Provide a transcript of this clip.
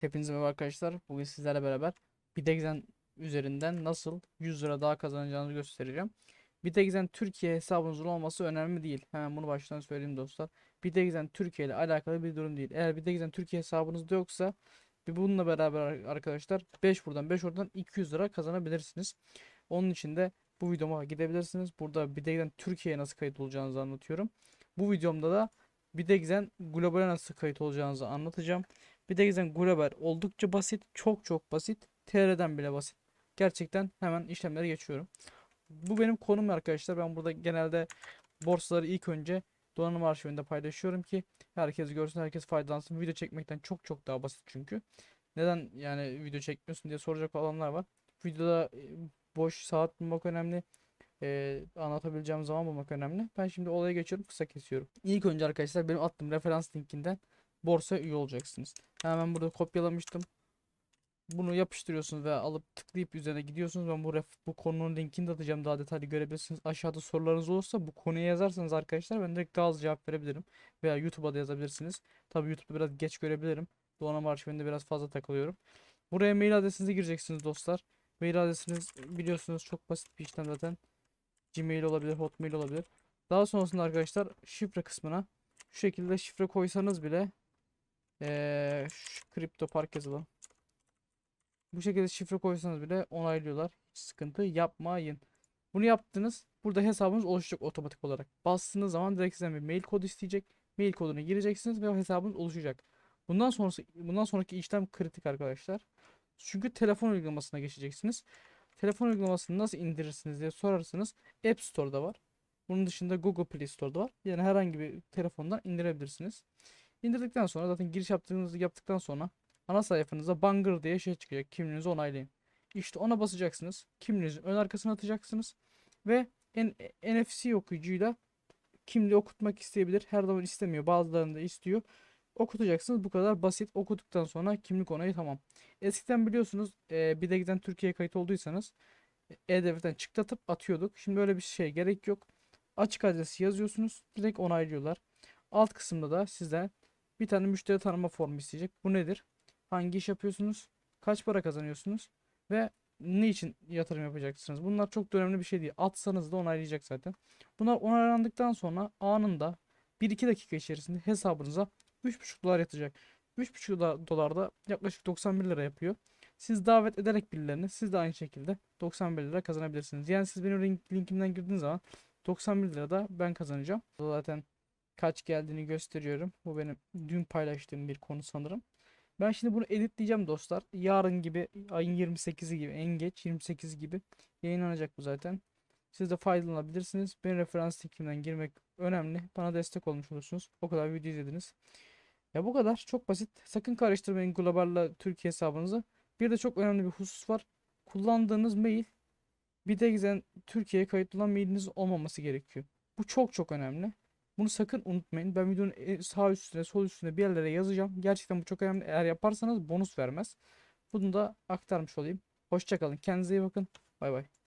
Hepinize merhaba arkadaşlar. Bugün sizlerle beraber Bitexen üzerinden nasıl 100 lira daha kazanacağınızı göstereceğim. Bitexen Türkiye hesabınızın olması önemli değil. Hemen bunu baştan söyleyeyim dostlar. Bitexen Türkiye ile alakalı bir durum değil. Eğer Bitexen Türkiye hesabınızda yoksa bununla beraber ar- arkadaşlar 5 buradan 5 oradan 200 lira kazanabilirsiniz. Onun için de bu videoma gidebilirsiniz. Burada Bitexen Türkiye'ye nasıl kayıt olacağınızı anlatıyorum. Bu videomda da Bitexen Global'e nasıl kayıt olacağınızı anlatacağım. Bir de gizem Global oldukça basit. Çok çok basit. TR'den bile basit. Gerçekten hemen işlemlere geçiyorum. Bu benim konum arkadaşlar. Ben burada genelde borsaları ilk önce donanım arşivinde paylaşıyorum ki herkes görsün, herkes faydalansın. Video çekmekten çok çok daha basit çünkü. Neden yani video çekmiyorsun diye soracak olanlar var. Videoda e, boş saat bulmak önemli. E, anlatabileceğim zaman bulmak önemli. Ben şimdi olaya geçiyorum, kısa kesiyorum. İlk önce arkadaşlar benim attığım referans linkinden borsa üye olacaksınız. Hemen burada kopyalamıştım. Bunu yapıştırıyorsunuz ve alıp tıklayıp üzerine gidiyorsunuz. Ben bu ref, bu konunun linkini de atacağım daha detaylı görebilirsiniz. Aşağıda sorularınız olursa bu konuya yazarsanız arkadaşlar ben direkt hızlı cevap verebilirim. Veya YouTube'a da yazabilirsiniz. Tabii YouTube'da biraz geç görebilirim. Donanım arşivinde biraz fazla takılıyorum. Buraya mail adresinizi gireceksiniz dostlar. Mail adresiniz biliyorsunuz çok basit bir işlem zaten. Gmail olabilir, Hotmail olabilir. Daha sonrasında arkadaşlar şifre kısmına şu şekilde şifre koysanız bile ee, şu kripto park yazalım. Bu şekilde şifre koysanız bile onaylıyorlar. Hiç sıkıntı yapmayın. Bunu yaptınız. Burada hesabınız oluşacak otomatik olarak. Bastığınız zaman direkt sizden bir mail kodu isteyecek. Mail kodunu gireceksiniz ve hesabınız oluşacak. Bundan sonrası bundan sonraki işlem kritik arkadaşlar. Çünkü telefon uygulamasına geçeceksiniz. Telefon uygulamasını nasıl indirirsiniz diye sorarsanız App Store'da var. Bunun dışında Google Play Store'da var. Yani herhangi bir telefondan indirebilirsiniz. İndirdikten sonra zaten giriş yaptığınızı yaptıktan sonra ana sayfanıza Bangır diye şey çıkacak. Kimliğinizi onaylayın. İşte ona basacaksınız. Kimliğinizi ön arkasına atacaksınız. Ve NFC okuyucuyla kimliği okutmak isteyebilir. Her zaman istemiyor. Bazılarında istiyor. Okutacaksınız. Bu kadar basit. Okuduktan sonra kimlik onayı tamam. Eskiden biliyorsunuz e, bir de giden Türkiye'ye kayıt olduysanız E-Devlet'ten çıklatıp atıyorduk. Şimdi öyle bir şey gerek yok. Açık adresi yazıyorsunuz. Direkt onaylıyorlar. Alt kısımda da sizden bir tane müşteri tanıma formu isteyecek. Bu nedir? Hangi iş yapıyorsunuz? Kaç para kazanıyorsunuz? Ve ne için yatırım yapacaksınız? Bunlar çok da önemli bir şey değil. Atsanız da onaylayacak zaten. Bunlar onaylandıktan sonra anında 1-2 dakika içerisinde hesabınıza 3,5 dolar yatacak. 3,5 dolar- da yaklaşık 91 lira yapıyor. Siz davet ederek birilerini siz de aynı şekilde 91 lira kazanabilirsiniz. Yani siz benim link- linkimden girdiğiniz zaman 91 lira da ben kazanacağım. Zaten kaç geldiğini gösteriyorum. Bu benim dün paylaştığım bir konu sanırım. Ben şimdi bunu editleyeceğim dostlar. Yarın gibi ayın 28'i gibi en geç 28 gibi yayınlanacak bu zaten. Siz de faydalanabilirsiniz. Benim referans linkimden girmek önemli. Bana destek olmuş olursunuz. O kadar video izlediniz. Ya bu kadar. Çok basit. Sakın karıştırmayın Global'la Türkiye hesabınızı. Bir de çok önemli bir husus var. Kullandığınız mail bir de giden Türkiye'ye kayıtlı olan mailiniz olmaması gerekiyor. Bu çok çok önemli. Bunu sakın unutmayın. Ben videonun en- sağ üstüne, sol üstüne bir yerlere yazacağım. Gerçekten bu çok önemli. Eğer yaparsanız bonus vermez. Bunu da aktarmış olayım. Hoşça kalın. Kendinize iyi bakın. Bay bay.